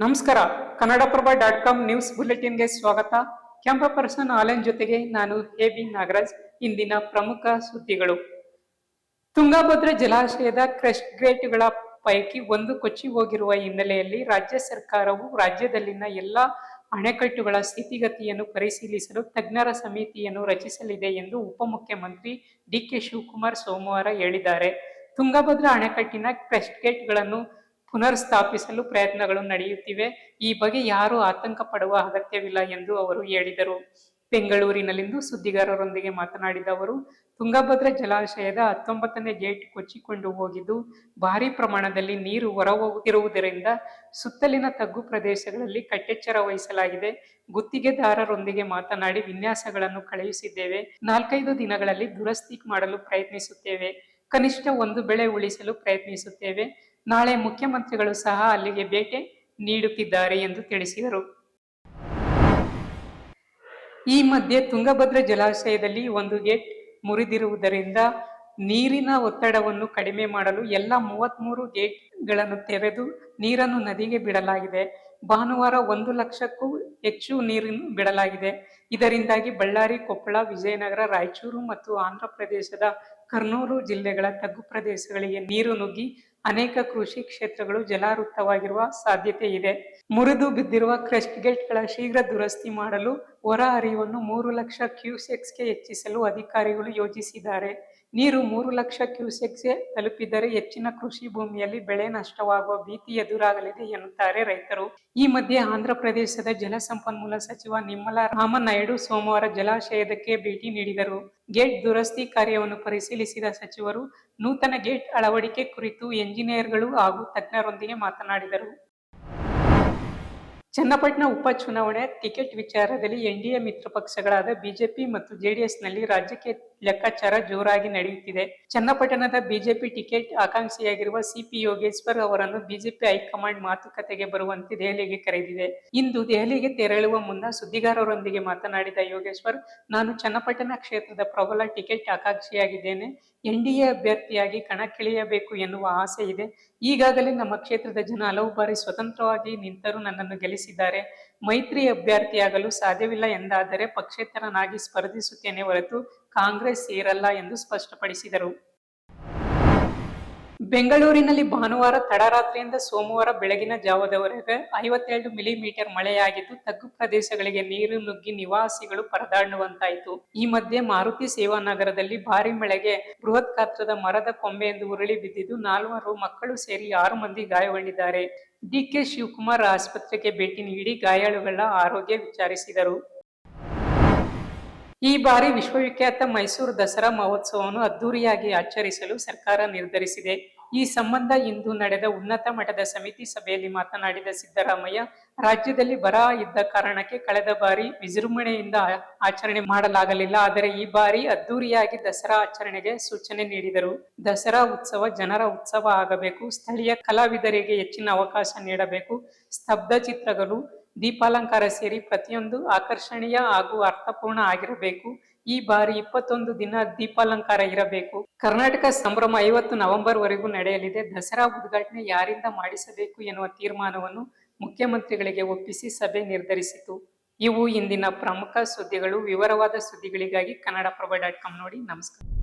ನಮಸ್ಕಾರ. Kannadaprabha dot com news ಬುಲೆಟಿನ್ಗೆ ಸ್ವಾಗತ. ಕ್ಯಾಂಪ ಪರ್ಸನ್ ಆನ್ಲೈನ್ ಜೊತೆಗೆ ನಾನು ಎ ಬಿ ನಾಗರಾಜ್, ಇಂದಿನ ಪ್ರಮುಖ ಸುದ್ದಿಗಳು. ತುಂಗಭದ್ರಾ ಜಲಾಶಯದ ಕ್ರೆಸ್ಟ್ ಗ್ರೇಟ್ಗಳ ಪೈಕಿ ಒಂದು ಕೊಚ್ಚಿ ಹೋಗಿರುವ ಹಿನ್ನೆಲೆಯಲ್ಲಿ ರಾಜ್ಯ ಸರ್ಕಾರವು ರಾಜ್ಯದಲ್ಲಿನ ಎಲ್ಲ ಅಣೆಕಟ್ಟುಗಳ ಸ್ಥಿತಿಗತಿಯನ್ನು ಪರಿಶೀಲಿಸಲು ತಜ್ಞರ ಸಮಿತಿಯನ್ನು ರಚಿಸಲಿದೆ ಎಂದು ಉಪಮುಖ್ಯಮಂತ್ರಿ ಡಿಕೆ ಶಿವಕುಮಾರ್ ಸೋಮವಾರ ಹೇಳಿದ್ದಾರೆ. ತುಂಗಭದ್ರಾ ಅಣೆಕಟ್ಟಿನ ಕ್ರೆಸ್ಟ್ ಗೇಟ್ಗಳನ್ನು ಪುನರ್ ಸ್ಥಾಪಿಸಲು ಪ್ರಯತ್ನಗಳು ನಡೆಯುತ್ತಿವೆ. ಈ ಬಗ್ಗೆ ಯಾರೂ ಆತಂಕ ಪಡುವ ಅಗತ್ಯವಿಲ್ಲ ಎಂದು ಅವರು ಹೇಳಿದರು. ಬೆಂಗಳೂರಿನಲ್ಲಿಂದು ಸುದ್ದಿಗಾರರೊಂದಿಗೆ ಮಾತನಾಡಿದ ಅವರು, ತುಂಗಭದ್ರಾ ಜಲಾಶಯದ ಹತ್ತೊಂಬತ್ತನೇ ಗೇಟ್ ಕೊಚ್ಚಿಕೊಂಡು ಹೋಗಿದ್ದು, ಭಾರಿ ಪ್ರಮಾಣದಲ್ಲಿ ನೀರು ಹೊರಹೋಗುತ್ತಿರುವುದರಿಂದ ಸುತ್ತಲಿನ ತಗ್ಗು ಪ್ರದೇಶಗಳಲ್ಲಿ ಕಟ್ಟೆಚ್ಚರ ವಹಿಸಲಾಗಿದೆ. ಗುತ್ತಿಗೆದಾರರೊಂದಿಗೆ ಮಾತನಾಡಿ ವಿನ್ಯಾಸಗಳನ್ನು ಕಳುಹಿಸಿದ್ದೇವೆ. ನಾಲ್ಕೈದು ದಿನಗಳಲ್ಲಿ ದುರಸ್ತಿ ಮಾಡಲು ಪ್ರಯತ್ನಿಸುತ್ತೇವೆ. ಕನಿಷ್ಠ ಒಂದು ಬೆಳೆ ಉಳಿಸಲು ಪ್ರಯತ್ನಿಸುತ್ತೇವೆ. ನಾಳೆ ಮುಖ್ಯಮಂತ್ರಿಗಳು ಸಹ ಅಲ್ಲಿಗೆ ಭೇಟಿ ನೀಡುತ್ತಿದ್ದಾರೆ ಎಂದು ತಿಳಿಸಿದರು. ಈ ಮಧ್ಯೆ ತುಂಗಭದ್ರಾ ಜಲಾಶಯದಲ್ಲಿ ಒಂದು ಗೇಟ್ ಮುರಿದಿರುವುದರಿಂದ ನೀರಿನ ಒತ್ತಡವನ್ನು ಕಡಿಮೆ ಮಾಡಲು ಎಲ್ಲ ಮೂವತ್ಮೂರು ಗೇಟ್ಗಳನ್ನು ತೆರೆದು ನೀರನ್ನು ನದಿಗೆ ಬಿಡಲಾಗಿದೆ. ಭಾನುವಾರ ಒಂದು ಲಕ್ಷಕ್ಕೂ ಹೆಚ್ಚು ನೀರನ್ನು ಬಿಡಲಾಗಿದೆ. ಇದರಿಂದಾಗಿ ಬಳ್ಳಾರಿ, ಕೊಪ್ಪಳ, ವಿಜಯನಗರ, ರಾಯಚೂರು ಮತ್ತು ಆಂಧ್ರ ಪ್ರದೇಶದ ಕರ್ನೂಲು ಜಿಲ್ಲೆಗಳ ತಗ್ಗು ಪ್ರದೇಶಗಳಿಗೆ ನೀರು ನುಗ್ಗಿ ಅನೇಕ ಕೃಷಿ ಕ್ಷೇತ್ರಗಳು ಜಲಾವೃತವಾಗಿರುವ ಸಾಧ್ಯತೆ ಇದೆ. ಮುರಿದು ಬಿದ್ದಿರುವ ಕ್ರಸ್ಟ್ ಗೇಟ್ಗಳ ಶೀಘ್ರ ದುರಸ್ತಿ ಮಾಡಲು ಹೊರ ಹರಿವನ್ನು ಮೂರು ಲಕ್ಷ ಕ್ಯೂಸೆಕ್ಸ್ಗೆ ಹೆಚ್ಚಿಸಲು ಅಧಿಕಾರಿಗಳು ಯೋಜಿಸಿದ್ದಾರೆ. ನೀರು ಮೂರು ಲಕ್ಷ ಕ್ಯೂಸೆಕ್ಸೆ ತಲುಪಿದರೆ ಹೆಚ್ಚಿನ ಕೃಷಿ ಭೂಮಿಯಲ್ಲಿ ಬೆಳೆ ನಷ್ಟವಾಗುವ ಭೀತಿ ಎದುರಾಗಲಿದೆ ಎನ್ನುತ್ತಾರೆ ರೈತರು. ಈ ಮಧ್ಯೆ ಆಂಧ್ರಪ್ರದೇಶದ ಜಲಸಂಪನ್ಮೂಲ ಸಚಿವ ನಿಮ್ಮಲ ರಾಮನಾಯ್ಡು ಸೋಮವಾರ ಜಲಾಶಯದಕ್ಕೆ ಭೇಟಿ ನೀಡಿದರು. ಗೇಟ್ ದುರಸ್ತಿ ಕಾರ್ಯವನ್ನು ಪರಿಶೀಲಿಸಿದ ಸಚಿವರು, ನೂತನ ಗೇಟ್ ಅಳವಡಿಕೆ ಕುರಿತು ಎಂಜಿನಿಯರ್ಗಳು ಹಾಗೂ ತಜ್ಞರೊಂದಿಗೆ ಮಾತನಾಡಿದರು. ಚನ್ನಪಟ್ಟಣ ಉಪಚುನಾವಣೆ ಟಿಕೆಟ್ ವಿಚಾರದಲ್ಲಿ ಎನ್ಡಿಎ ಮಿತ್ರ ಪಕ್ಷಗಳಾದ ಬಿಜೆಪಿ ಮತ್ತು ಜೆಡಿಎಸ್ನಲ್ಲಿ ರಾಜ್ಯಕ್ಕೆ ಲೆಕ್ಕಾಚಾರ ಜೋರಾಗಿ ನಡೆಯುತ್ತಿದೆ. ಚನ್ನಪಟ್ಟಣದ ಬಿಜೆಪಿ ಟಿಕೆಟ್ ಆಕಾಂಕ್ಷಿಯಾಗಿರುವ ಸಿಪಿ ಯೋಗೇಶ್ವರ್ ಅವರನ್ನು ಬಿಜೆಪಿ ಹೈಕಮಾಂಡ್ ಮಾತುಕತೆಗೆ ಬರುವಂತೆ ದೆಹಲಿಗೆ ಕರೆದಿದೆ. ಇಂದು ದೆಹಲಿಗೆ ತೆರಳುವ ಮುನ್ನ ಸುದ್ದಿಗಾರರೊಂದಿಗೆ ಮಾತನಾಡಿದ ಯೋಗೇಶ್ವರ್, ನಾನು ಚನ್ನಪಟ್ಟಣ ಕ್ಷೇತ್ರದ ಪ್ರಬಲ ಟಿಕೆಟ್ ಆಕಾಂಕ್ಷಿಯಾಗಿದ್ದೇನೆ. ಎನ್ಡಿಎ ಅಭ್ಯರ್ಥಿಯಾಗಿ ಕಣಕ್ಕಿಳಿಯಬೇಕು ಎನ್ನುವ ಆಸೆ ಇದೆ. ಈಗಾಗಲೇ ನಮ್ಮ ಕ್ಷೇತ್ರದ ಜನ ಹಲವು ಬಾರಿ ಸ್ವತಂತ್ರವಾಗಿ ನಿಂತರೂ ನನ್ನನ್ನು ಗೆಲ್ಲಿಸಿದ್ದಾರೆ ಮೈತ್ರಿ ಅಭ್ಯರ್ಥಿಯಾಗಲು ಸಾಧ್ಯವಿಲ್ಲ ಎಂದಾದರೆ ಪಕ್ಷೇತರನಾಗಿ ಸ್ಪರ್ಧಿಸುತ್ತೇನೆ ಹೊರತು ಕಾಂಗ್ರೆಸ್ ಸೇರಲ್ಲ ಎಂದು ಸ್ಪಷ್ಟಪಡಿಸಿದರು. ಬೆಂಗಳೂರಿನಲ್ಲಿ ಭಾನುವಾರ ತಡರಾತ್ರಿಯಿಂದ ಸೋಮವಾರ ಬೆಳಗಿನ ಜಾವದವರೆಗೆ ಐವತ್ತೆರಡು ಮಿಲಿಮೀಟರ್ ಮಳೆಯಾಗಿದ್ದು, ತಗ್ಗು ಪ್ರದೇಶಗಳಿಗೆ ನೀರು ನುಗ್ಗಿ ನಿವಾಸಿಗಳು ಪರದಾಡುವಂತಾಯಿತು. ಈ ಮಧ್ಯೆ ಮಾರುತಿ ಸೇವಾ ನಗರದಲ್ಲಿ ಭಾರಿ ಮಳೆಗೆ ಬೃಹತ್ ಗಾತ್ರದ ಮರದ ಕೊಂಬೆಯೊಂದು ಉರುಳಿ ಬಿದ್ದಿದ್ದು, ನಾಲ್ವರು ಮಕ್ಕಳು ಸೇರಿ ಆರು ಮಂದಿ ಗಾಯಗೊಂಡಿದ್ದಾರೆ. ಡಿಕೆ ಶಿವಕುಮಾರ್ ಆಸ್ಪತ್ರೆಗೆ ಭೇಟಿ ನೀಡಿ ಗಾಯಾಳುಗಳ ಆರೋಗ್ಯ ವಿಚಾರಿಸಿದರು. ಈ ಬಾರಿ ವಿಶ್ವವಿಖ್ಯಾತ ಮೈಸೂರು ದಸರಾ ಮಹೋತ್ಸವವನ್ನು ಅದ್ದೂರಿಯಾಗಿ ಆಚರಿಸಲು ಸರ್ಕಾರ ನಿರ್ಧರಿಸಿದೆ. ಈ ಸಂಬಂಧ ಇಂದು ನಡೆದ ಉನ್ನತ ಮಟ್ಟದ ಸಮಿತಿ ಸಭೆಯಲ್ಲಿ ಮಾತನಾಡಿದ ಸಿದ್ದರಾಮಯ್ಯ, ರಾಜ್ಯದಲ್ಲಿ ಬರ ಇದ್ದ ಕಾರಣಕ್ಕೆ ಕಳೆದ ಬಾರಿ ವಿಜೃಂಭಣೆಯಿಂದ ಆಚರಣೆ ಮಾಡಲಾಗಲಿಲ್ಲ. ಆದರೆ ಈ ಬಾರಿ ಅದ್ದೂರಿಯಾಗಿ ದಸರಾ ಆಚರಣೆಗೆ ಸೂಚನೆ ನೀಡಿದರು. ದಸರಾ ಉತ್ಸವ ಜನರ ಉತ್ಸವ ಆಗಬೇಕು. ಸ್ಥಳೀಯ ಕಲಾವಿದರಿಗೆ ಹೆಚ್ಚಿನ ಅವಕಾಶ ನೀಡಬೇಕು. ಸ್ತಬ್ಧ ಚಿತ್ರಗಳು ದೀಪಾಲಂಕಾರ ಸೇರಿ ಪ್ರತಿಯೊಂದು ಆಕರ್ಷಣೀಯ ಹಾಗೂ ಅರ್ಥಪೂರ್ಣ ಆಗಿರಬೇಕು. ಈ ಬಾರಿ ಇಪ್ಪತ್ತೊಂದು ದಿನ ದೀಪಾಲಂಕಾರ ಇರಬೇಕು. ಕರ್ನಾಟಕ ಸಂಭ್ರಮ ಐವತ್ತು ನವೆಂಬರ್ ವರೆಗೂ ನಡೆಯಲಿದೆ. ದಸರಾ ಉದ್ಘಾಟನೆ ಯಾರಿಂದ ಮಾಡಿಸಬೇಕು ಎನ್ನುವ ತೀರ್ಮಾನವನ್ನು ಮುಖ್ಯಮಂತ್ರಿಗಳಿಗೆ ಒಪ್ಪಿಸಿ ಸಭೆ ನಿರ್ಧರಿಸಿತು. ಇವು ಇಂದಿನ ಪ್ರಮುಖ ಸುದ್ದಿಗಳು. ವಿವರವಾದ ಸುದ್ದಿಗಳಿಗಾಗಿ ಕನ್ನಡಪ್ರಭ ಡಾಟ್ ಕಾಮ್ ನೋಡಿ. ನಮಸ್ಕಾರ.